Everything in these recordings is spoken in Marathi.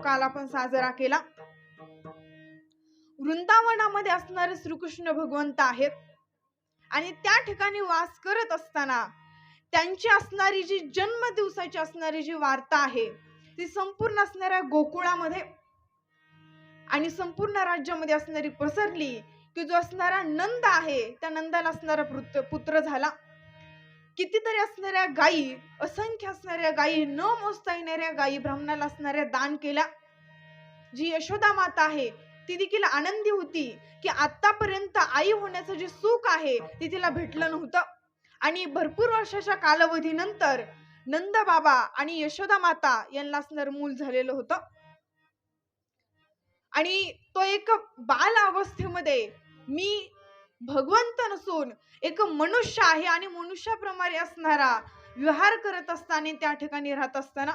काल आपण साजरा केला. वृंदावनामध्ये असणारे श्रीकृष्ण भगवंत आहेत. आणि त्या ठिकाणी वास करत असताना त्यांची असणारी जी जन्म दिवसाची असणारी जी वार्ता आहे ती संपूर्ण असणाऱ्या गोकुळामध्ये आणि संपूर्ण राज्यामध्ये असणारी पसरली की जो असणारा नंद आहे त्या नंदाला असणारा पुत्र पुत्र झाला. कितीतरी असणाऱ्या गायी असंख्य असणाऱ्या गायी न मोजता येणाऱ्या गायी ब्राह्मणाला असणाऱ्या दान केल्या जी यशोदा माता आहे ती देखील आनंदी होती की आतापर्यंत आई होण्याचं जे सुख आहे ते तिला भेटलं नव्हतं. आणि भरपूर वर्षाच्या कालावधीनंतर नंद बाबा आणि यशोदा माता यांना असणार मूल झालेलं होतं. आणि तो एक बाल अवस्थेमध्ये मी भगवंत नसून एक मनुष्य आहे आणि मनुष्याप्रमाणे असणारा विहार करत असताना त्या ठिकाणी राहत असताना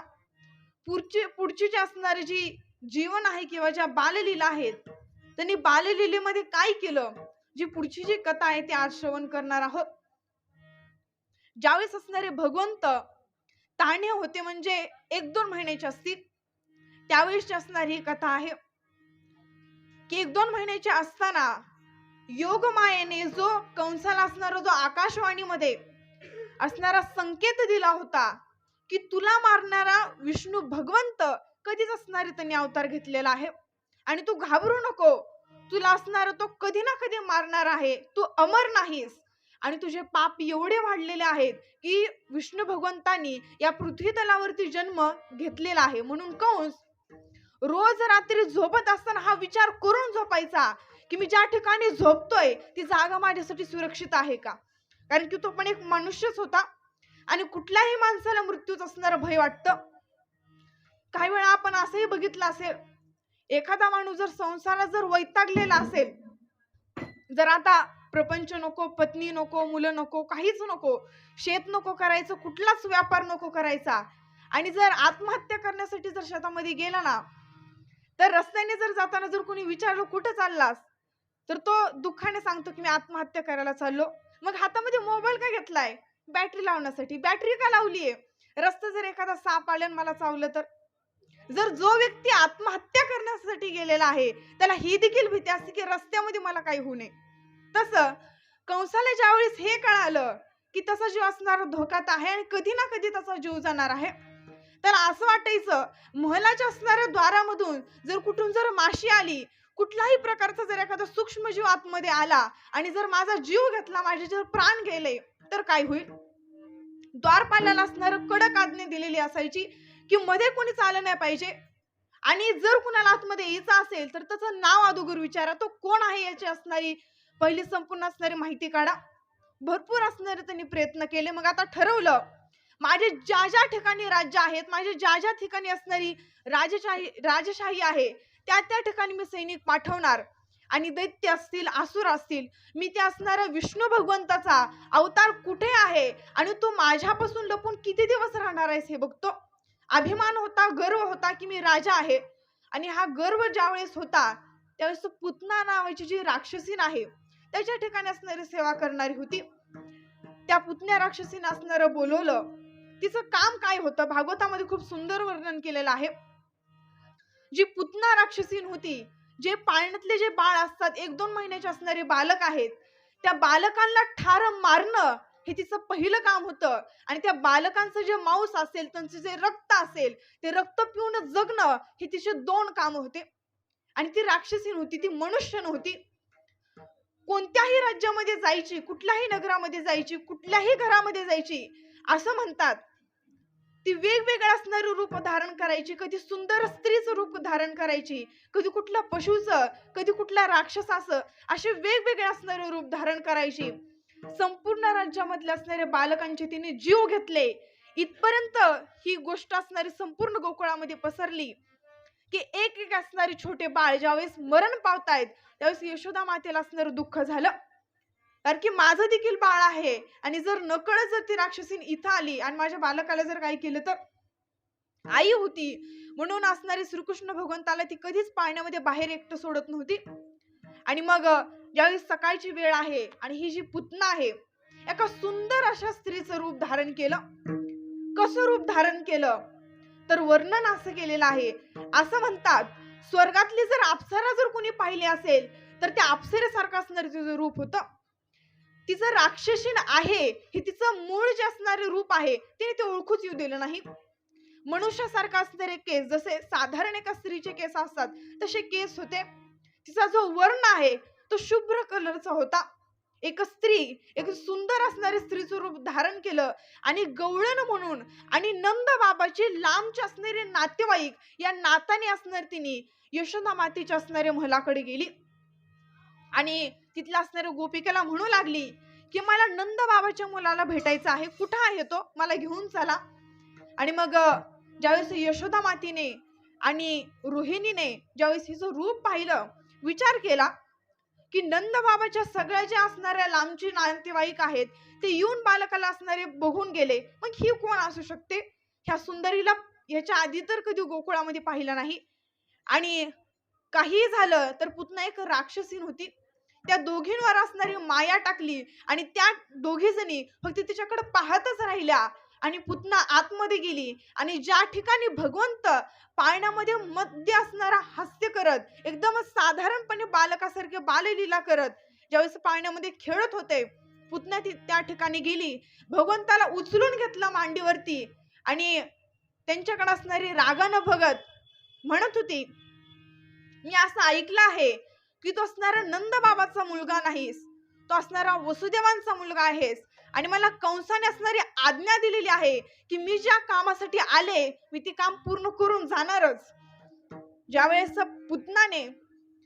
पुढची पुढची जी असणारी जी जीवन आहे किंवा ज्या बाललीला आहेत त्यांनी बाललीलेमध्ये काय केलं? जी पुढची जी कथा आहे ती आज श्रवण करणार आहोत. ज्यावेळेस असणारे भगवंत ताणे होते म्हणजे एक दोन महिन्याचे असतील त्यावेळेसची असणारी ही कथा आहे. की एक दोन महिन्याचे असताना योगमायेने जो कंसाला असणारा जो आकाशवाणीमध्ये असणारा संकेत दिला होता की तुला मारणारा विष्णू भगवंत कधीच असणारे त्यांनी अवतार घेतलेला आहे. आणि तू घाबरू नको. तुला असणार तो कधी ना कधी मारणार आहे. तू अमर नाहीस. आणि तुझे पाप एवढे वाढलेले आहेत की विष्णू भगवंतांनी या पृथ्वी तलावरती जन्म घेतलेला आहे. म्हणून कंस रोज रात्री झोपत असताना हा विचार करून झोपायचा. की मी ज्या ठिकाणी झोपतोय ती जागा माझ्यासाठी सुरक्षित आहे का? कारण की तो पण एक मनुष्यच होता. आणि कुठल्याही माणसाला मृत्यूच असणारं भय वाटतं. काही वेळा आपण असंही बघितलं असेल एखादा माणूस जर संसारात जर वैतागलेला असेल जर आता प्रपंच नको पत्नी नको मुलं नको काहीच नको शेत नको करायचं कुठलाच व्यापार नको करायचा आणि जर आत्महत्या करण्यासाठी जर शेतामध्ये गेला ना तर रस्त्याने जर जाताना जर कोणी विचारलं कुठं चाललास? तर तो दुःखाने सांगतो की मी आत्महत्या करायला चाललो. मग हातामध्ये मोबाईल का घेतलाय? बॅटरी लावण्यासाठी. बॅटरी का लावलीये रस्ता जर एखादा साप आल्यान मला चावलं तर? जर जो व्यक्ती आत्महत्या करण्यासाठी गेलेला आहे त्याला ही देखील भीती असते की रस्त्यामध्ये मला काही होऊ नये. तसं कंसाला ज्यावेळेस हे कळालं की तसा जीव असणारा धोक्यात आहे आणि कधी ना कधी तसा जीव जाणार आहे. तर असं वाटायचं महलाच्या असणाऱ्या द्वारामधून जर कुठून जर माशी आली कुठलाही प्रकारचा जर एखादा सूक्ष्म जीव आतमध्ये आला आणि जर माझा जीव घेतला माझे जर प्राण गेले तर काय होईल? द्वारपाल्याला असणार कडक आज्ञा दिलेली असायची की मध्ये कोणी आलं नाही पाहिजे. आणि जर कुणाला आतमध्ये यायचं असेल तर त्याचं नाव अगोदर विचारा. तो कोण आहे याची असणारी पहिली संपूर्ण असणारी माहिती काढा. भरपूर असणारे त्यांनी प्रयत्न केले. मग आता ठरवलं माझे ज्या ज्या ठिकाणी राज्य आहेत माझे ज्या ज्या ठिकाणी असणारी राजशाही राजशाही आहे त्या त्या ठिकाणी मी सैनिक पाठवणार आणि दैत्य असतील आसुर असतील मी ते असणाऱ्या विष्णू भगवंताचा अवतार कुठे आहे आणि तो माझ्यापासून लपून किती दिवस राहणार आहेस हे बघतो अभिमान होता गर्व होता की मी राजा आहे आणि हा गर्व ज्यावेळेस होता त्यावेळेस पुतना नावाची जी राक्षसीन आहे त्याच्या ठिकाणी असणारी सेवा करणारी होती. त्या पुतण्या राक्षसीन असणारं बोलवलं. तिचं काम काय होतं? भागवतामध्ये खूप सुंदर वर्णन केलेलं आहे. जी पुतना राक्षसीन होती जे पाळण्यातले जे बाळ असतात एक दोन महिन्याचे असणारे बालक आहेत त्या बालकांना ठार मारणं हे तिचं पहिलं काम होतं. आणि त्या बालकांचं जे मांस असेल त्यांचं जे रक्त असेल ते रक्त पिऊन जगणं हे तिचे दोन काम होते. आणि ती राक्षसीन होती ती मनुष्य नव्हती. कोणत्याही राज्यामध्ये जायची कुठल्याही नगरामध्ये जायची कुठल्याही घरामध्ये जायची असं म्हणतात. ती वेगवेगळं असणारं रूप धारण करायची कधी सुंदर स्त्रीचं रूप धारण करायची कधी कुठल्या पशुचं कधी कुठल्या राक्षसाचं असे वेगवेगळे असणारे रूप धारण करायची. संपूर्ण राज्यामधले असणाऱ्या बालकांचे तिने जीव घेतले. इथपर्यंत ही गोष्ट असणारी संपूर्ण गोकुळामध्ये पसरली की एक एक असणारे छोटे बाळ ज्यावेळेस मरण पावतायत त्यावेळेस यशोदा मातेला असणारं दुःख झालं. कारण की माझं देखील बाळ आहे आणि जर नकळत जर ती राक्षसीन इथं आली आणि माझ्या बालकाला जर काही केलं तर आई होती. म्हणून असणारी श्रीकृष्ण भगवंताला ती कधीच पाळण्यामध्ये बाहेर एकटं सोडत नव्हती. आणि मग ज्यावेळी सकाळची वेळ आहे आणि ही जी पुतना आहे एका सुंदर अशा स्त्रीचं रूप धारण केलं. कसं रूप धारण केलं? तर वर्णन असं केलेलं आहे. असं म्हणतात स्वर्गातली जर अप्सरा जर कोणी पाहिली असेल तर त्या अप्सरेसारखं असणारं तिचं रूप होतं. तिचं राक्षसीन आहे हे तिचं मूळ जे असणारे रूप आहे तिने ते ओळखूच येऊ दिलं नाही. मनुष्यासारखा असणारे केस जसे साधारण एका स्त्रीचे केस असतात तसे केस होते. तिचा जो वर्ण आहे तो शुभ्र कलरचा होता. एक स्त्री एक सुंदर असणारे स्त्रीचं रूप धारण केलं आणि गवळण म्हणून आणि नंद बाबाची लांबचे असणारे नातेवाईक या नाताने असणार तिने यशोदा मातेच्या असणाऱ्या महलाकडे गेली. आणि तिथल्या असणाऱ्या गोपिकेला म्हणू लागली की मला नंद बाबाच्या मुलाला भेटायचं आहे. कुठं आहे तो? मला घेऊन चला. आणि मग ज्यावेळेस यशोदा मातीने आणि रोहिणीने ज्यावेळेस हिचं रूप पाहिलं विचार केला की नंद बाबाच्या सगळ्या ज्या असणाऱ्या लांबची नातेवाईक आहेत ते येऊन बालकाला असणारे बघून गेले. मग ही कोण असू शकते? ह्या सुंदरीला ह्याच्या आधी तर कधी गोकुळामध्ये पाहिलं नाही. आणि काही झालं तर पुतना एक राक्षसीन होती. त्या दोघींवर असणारी माया टाकली आणि त्या दोघी जणी फक्त तिच्याकडे पाहतच राहिल्या आणि पुतना आतमध्ये गेली आणि ज्या ठिकाणी भगवंत पाळण्यामध्ये मध्य असणारा हास्य करत एकदम साधारणपणे बालकासारखे बाललीला करत ज्यावेळेस पाळण्यामध्ये खेळत होते पुतना ती त्या ठिकाणी गेली भगवंताला उचलून घेतलं मांडीवरती आणि त्यांच्याकडे असणारी रागानं भगत म्हणत होती मी असं ऐकलं आहे की तो असणारा नंद बाबाचा मुलगा नाहीस. तो असणारा वसुदेवांचा मुलगा आहेस. आणि मला कंसाने असणारी आज्ञा दिलेली आहे की मी ज्या कामासाठी आले मी ते काम पूर्ण करून जाणारच. ज्यावेळेस पुतनाने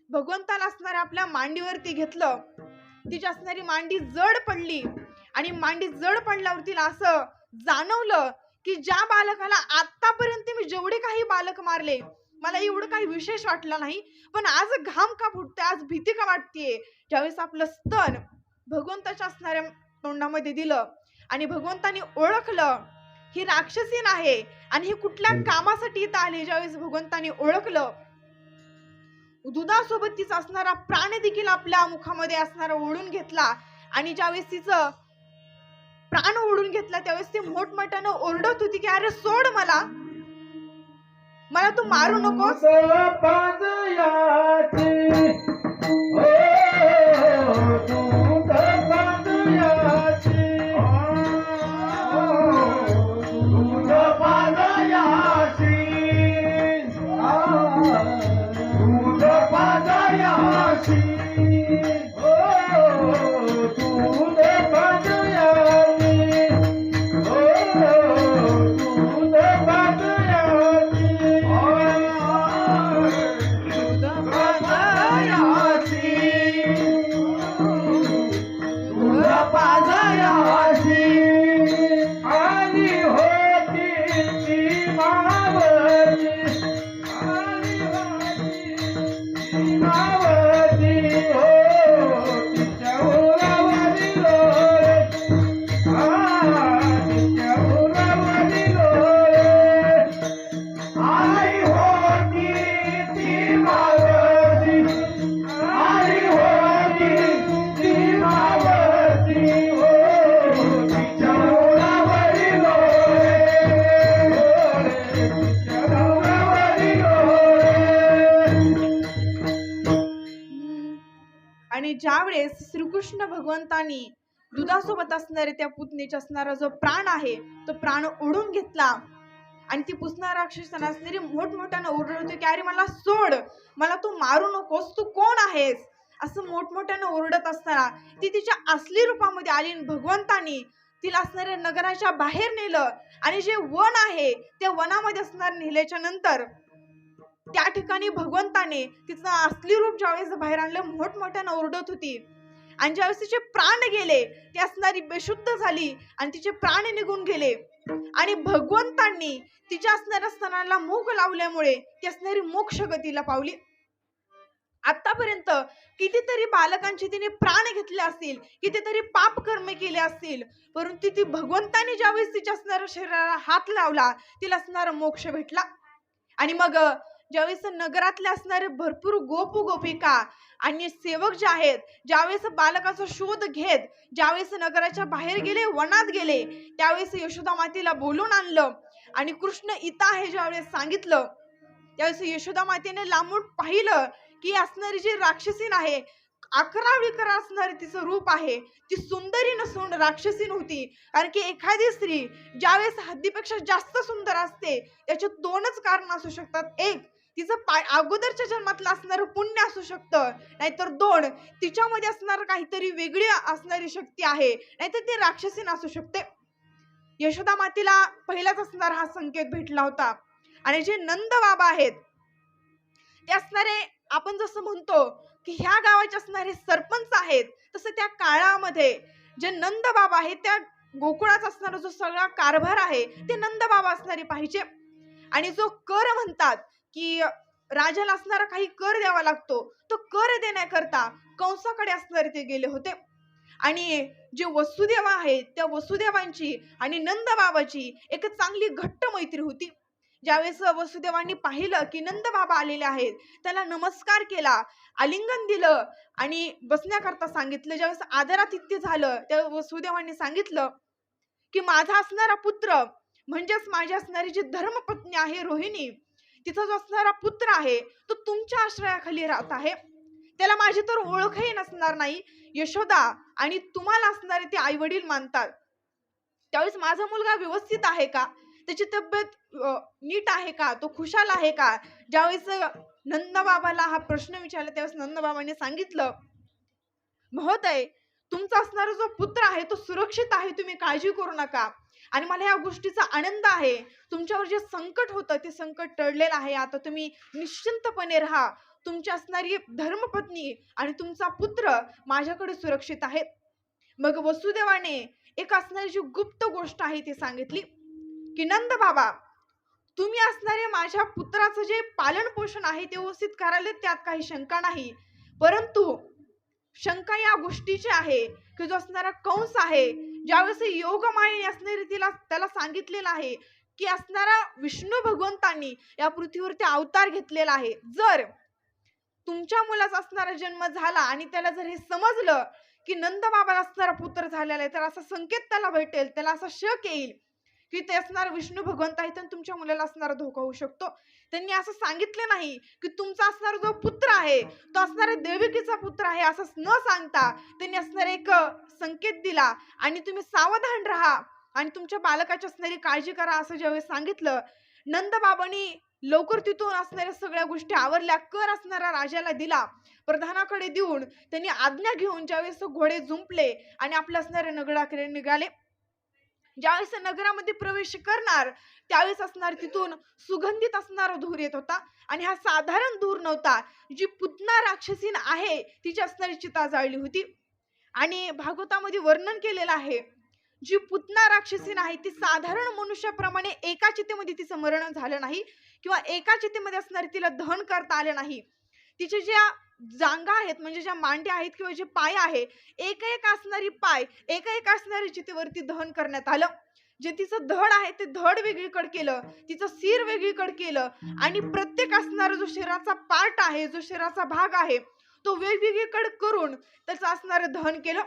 भगवंताला असणाऱ्या आपल्या मांडीवरती घेतलं तिची असणारी मांडी जड पडली आणि मांडी जड पडल्यावर तिला असं जाणवलं की ज्या बालकाला आतापर्यंत मी जेवढे काही बालक मारले मला एवढं काही विशेष वाटलं नाही. पण आज घाम का फुटते आज भीती का वाटतेय? ज्यावेळेस आपलं स्तन भगवंताच्या असणाऱ्या तोंडामध्ये दिलं आणि भगवंतानी ओळखलं ही राक्षसीन आहे आणि ही कुठल्या कामासाठी इथं आली? ज्यावेळेस भगवंतानी ओळखलं दुधासोबत तिचा असणारा प्राण देखील आपल्या मुखामध्ये असणारा ओढून घेतला आणि ज्यावेळेस तिचं प्राण ओढून घेतला त्यावेळेस ती मोठमोठ्यानं ओरडत होती की अरे सोड मला. मला तू मारू नकोस. ज्यावेळेस श्रीकृष्ण भगवंतानी दुधासोबत असणारे त्या पुतणीचा असणारा जो प्राण आहे तो प्राण ओढून घेतला. आणि ती पुसणार राक्षसाने असणारी मोठमोठ्यानं ओरडत होती की अरे मला सोड मला तू मारू नकोस तू कोण आहेस? असं मोठमोठ्यानं ओरडत असताना ती तिच्या असली रूपामध्ये आली आणि भगवंतानी तिला असणाऱ्या नगराच्या बाहेर नेलं. आणि जे वन आहे त्या वनामध्ये असणार नेल्याच्या नंतर त्या ठिकाणी भगवंताने तिचं असली रूप ज्यावेळेस बाहेर आणलं मोठमोठ्यानं ओरडत होती. आणि ज्यावेळेस तिचे प्राण गेले ती असणारी बेशुद्ध झाली आणि तिचे प्राण निघून गेले. आणि भगवंतांनी तिच्या असणाऱ्या स्तनाला मूग लावल्यामुळे ती असणारी मोक्ष गतीला पावली. आतापर्यंत कितीतरी बालकांचे तिने प्राण घेतले असतील कितीतरी पाप कर्म केले असतील परंतु ती भगवंताने ज्यावेळेस तिच्या असणाऱ्या शरीराला हात लावला तिला असणारा मोक्ष भेटला. आणि मग ज्यावेळेस नगरातले असणारे भरपूर गोप गोपिका आणि सेवक जे आहेत ज्यावेळेस बालकाचा शोध घेत ज्यावेळेस नगराच्या बाहेर गेले वनात गेले त्यावेळेस यशोदा मातेला बोलून आणलं आणि कृष्ण इता आहे ज्यावेळेस सांगितलं त्यावेळेस यशोदा मातेने लांबून पाहिलं की असणारी जी राक्षसीन आहे अकरा विकरा असणारे तिचं रूप आहे ती सुंदरी नसून राक्षसी नव्हती कारण की एखादी स्त्री ज्यावेळेस हद्दीपेक्षा जास्त सुंदर असते त्याचे दोनच कारण असू शकतात. एक तिचं पा अगोदरच्या जन्मातलं असणारं पुण्य असू शकतं. नाहीतर दोन तिच्यामध्ये असणार काहीतरी वेगळी असणारी शक्ती आहे. नाहीतर ती राक्षसीन असू शकते. यशोदा मातेला पहिलाच असणार हा संकेत भेटला होता. आणि जे नंद बाबा आहेत ते असणारे आपण जसं म्हणतो की ह्या गावाचे असणारे सरपंच आहेत तसं त्या काळामध्ये जे नंद बाबा आहेत त्या गोकुळात असणारा जो सगळा कारभार आहे ते नंद बाबा असणारे पाहिजे. आणि जो कर म्हणतात की राजाला असणारा काही कर द्यावा लागतो. तो कर देण्याकरता कंसाकडे असणारे ते गेले होते. आणि जे वसुदेवा आहेत त्या वसुदेवांची आणि नंदबाबाची एक चांगली घट्ट मैत्री होती. ज्यावेळेस वसुदेवांनी पाहिलं की नंदबाबा आलेले आहेत त्याला नमस्कार केला आलिंगन दिलं आणि बसण्याकरता सांगितलं. ज्यावेळेस आदरातिथ्य झालं त्या वसुदेवांनी सांगितलं की माझा असणारा पुत्र म्हणजेच माझी असणारी जी धर्मपत्नी आहे रोहिणी तिचा जो असणारा पुत्र आहे तो तुमच्या आश्रयाखाली राहत आहे. त्याला माझी तर ओळखही नसणार नाही. यशोदा आणि तुम्हाला असणारे ते आई वडील मानतात. त्यावेळेस माझा मुलगा व्यवस्थित आहे का? त्याची तब्येत नीट आहे का? तो खुशाल आहे का? ज्यावेळेस नंदबाबाला हा प्रश्न विचारला त्यावेळेस नंदबाबाने सांगितलं महोदय तुमचा असणारा जो पुत्र आहे तो सुरक्षित आहे तुम्ही काळजी करू नका. आणि मला या गोष्टीचा आनंद आहे. तुमच्यावर जे संकट होतं ते संकट टळलेलं आहे. आता तुम्ही निश्चिंतपणे राहा. तुमची असणारी धर्मपत्नी आणि तुमचा पुत्र माझ्याकडे सुरक्षित आहेत. मग वसुदेवाने एक असणारी जी गुप्त गोष्ट आहे ती सांगितली की नंद बाबा तुम्ही असणारे माझ्या पुत्राचं जे पालन पोषण आहे ते व्यवस्थित करायला त्यात काही शंका नाही. परंतु शंका या गोष्टीची आहे की जो असणारा कंस आहे ज्यावेळेस योगमायेने असणारी तिला त्याला सांगितलेलं आहे की असणारा विष्णू भगवंतांनी या पृथ्वीवरती अवतार घेतलेला आहे. जर तुमच्या मुलाचा असणारा जन्म झाला आणि त्याला जर हे समजलं की नंद बाबाला असणारा पुत्र झालेला आहे तर असा संकेत त्याला भेटेल त्याला असा शक येईल. की ते असणार विष्णू भगवंत आहेत आणि तुमच्या मुलाला असणारा धोका होऊ शकतो. त्यांनी असं सांगितले नाही की तुमचा असणारा जो पुत्र आहे तो असणारा देविकीचा पुत्र आहे असं न सांगता त्यांनी असणारे एक संकेत दिला आणि तुम्ही सावधान राहा आणि तुमच्या बालकाची असणारी काळजी करा असं ज्यावेळेस सांगितलं नंदबाबांनी लवकर तिथून असणाऱ्या सगळ्या गोष्टी आवरल्या कर असणारा राजाला दिला प्रधानाकडे देऊन त्यांनी आज्ञा घेऊन ज्यावेळेस घोडे झुंपले आणि आपल्या असणाऱ्या नगडाकडे निघाले. ज्यावेळेस नगरामध्ये प्रवेश करणार त्यावेळेस असणार तिथून सुगंधित असणारा धूर येत होता. आणि हा साधारण धूर नव्हता. जी पुतना राक्षसीन आहे तिची असणारी चिता जाळली होती. आणि भागवतामध्ये वर्णन केलेलं आहे जी पुतना राक्षसीन आहे ती साधारण मनुष्याप्रमाणे एका चितेमध्ये तिचं मरण झालं नाही किंवा एका चितेमध्ये असणारे तिला दहन करता आले नाही. तिचे ज्या जांगा आहेत म्हणजे ज्या मांड्या आहेत किंवा जे पाय आहे एक एक असणारी पाय एक एक असणारी चितेवरती दहन करण्यात आलं. जे तिचं धड आहे ते धड वेगळीकडे केलं तिचं सिर वेगळीकडे केलं आणि प्रत्येक असणारा जो शरीराचा पार्ट आहे जो शरीराचा भाग आहे तो वेगवेगळीकडे करून त्याचं असणारं दहन केलं.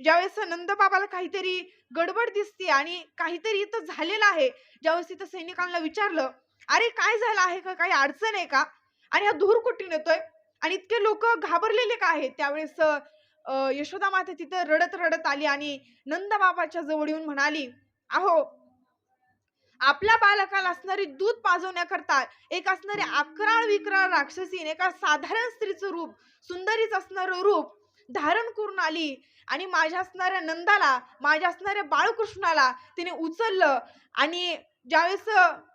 ज्यावेळेस नंदबाबाला काहीतरी गडबड दिसते आणि काहीतरी इथं झालेलं आहे ज्यावेळेस तिथं सैनिकांना विचारलं अरे काय झालं आहे का? काही अडचण आहे का? आणि हा धूर कुठून येतोय? आणि इतके लोक घाबरलेले का आहेत? त्यावेळेस यशोदा माता तिथं रडत रडत आली आणि नंद बाबाच्या जवळ येऊन म्हणाली अहो आपल्या बालकाला असणारी दूध पाजवण्याकरता एक असणारे अकराळ विकराळ राक्षसीन एका साधारण स्त्रीचं रूप सुंदरीच असणारं रूप धारण करून आली आणि माझ्या असणाऱ्या नंदाला माझ्या असणाऱ्या बाळकृष्णाला तिने उचललं आणि ज्यावेळेस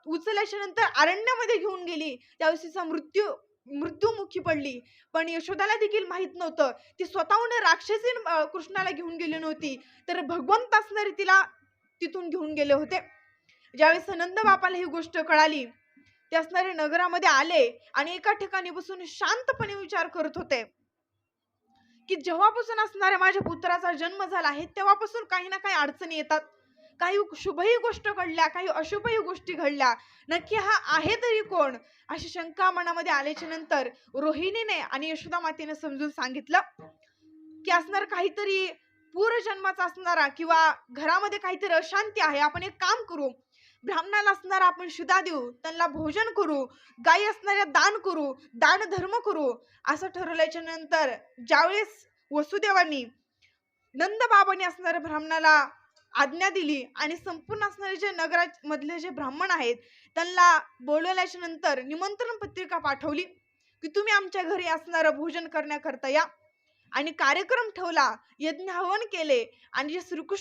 उचलल्याच्या नंतर अरण्यामध्ये घेऊन गेली त्यावेळेस तिचा मृत्यू मृत्यूमुखी पडली. पण यशोदाला देखील माहीत नव्हतं. ती स्वतःहून राक्षसीन कृष्णाला घेऊन गेली नव्हती. तर भगवंत असणारे तिला तिथून घेऊन गेले होते. ज्यावेळेस नंद बापाला ही गोष्ट कळाली ते असणारे नगरामध्ये आले आणि एका ठिकाणी बसून शांतपणे विचार करत होते. की जेव्हापासून असणाऱ्या माझ्या पुत्राचा जन्म झाला आहे तेव्हापासून काही ना काही अडचणी येतात. काही शुभही गोष्ट घडल्या काही अशुभही गोष्टी घडल्या. नक्की हा आहे तरी कोण? अशी शंका मनामध्ये आल्याच्यानंतर रोहिणीने आणि यशोदा मातेने समजून सांगितलं की असणार काहीतरी पूर्वजन्माचा असणारा किंवा घरामध्ये काहीतरी अशांती आहे आपण एक काम करू. ब्राह्मणाला असणारा आपण शिदा देऊ त्यांना भोजन करू गायी असणाऱ्या दान करू दान धर्म करू. असं ठरवल्याच्या नंतर ज्यावेळेस वसुदेवांनी नंद बाबांनी असणाऱ्या ब्राह्मणाला आज्ञा दिली आणि संपूर्ण असणारे जे नगरा मधले जे ब्राह्मण आहेत त्यांना बोलवल्याच्या नंतर निमंत्रण पत्रिका पाठवली की तुम्ही आमच्या घरी असणारं भोजन करण्याकरता या. आणि कार्यक्रम ठेवला यज्ञ हवन केले आणि जे श्रीकृष्ण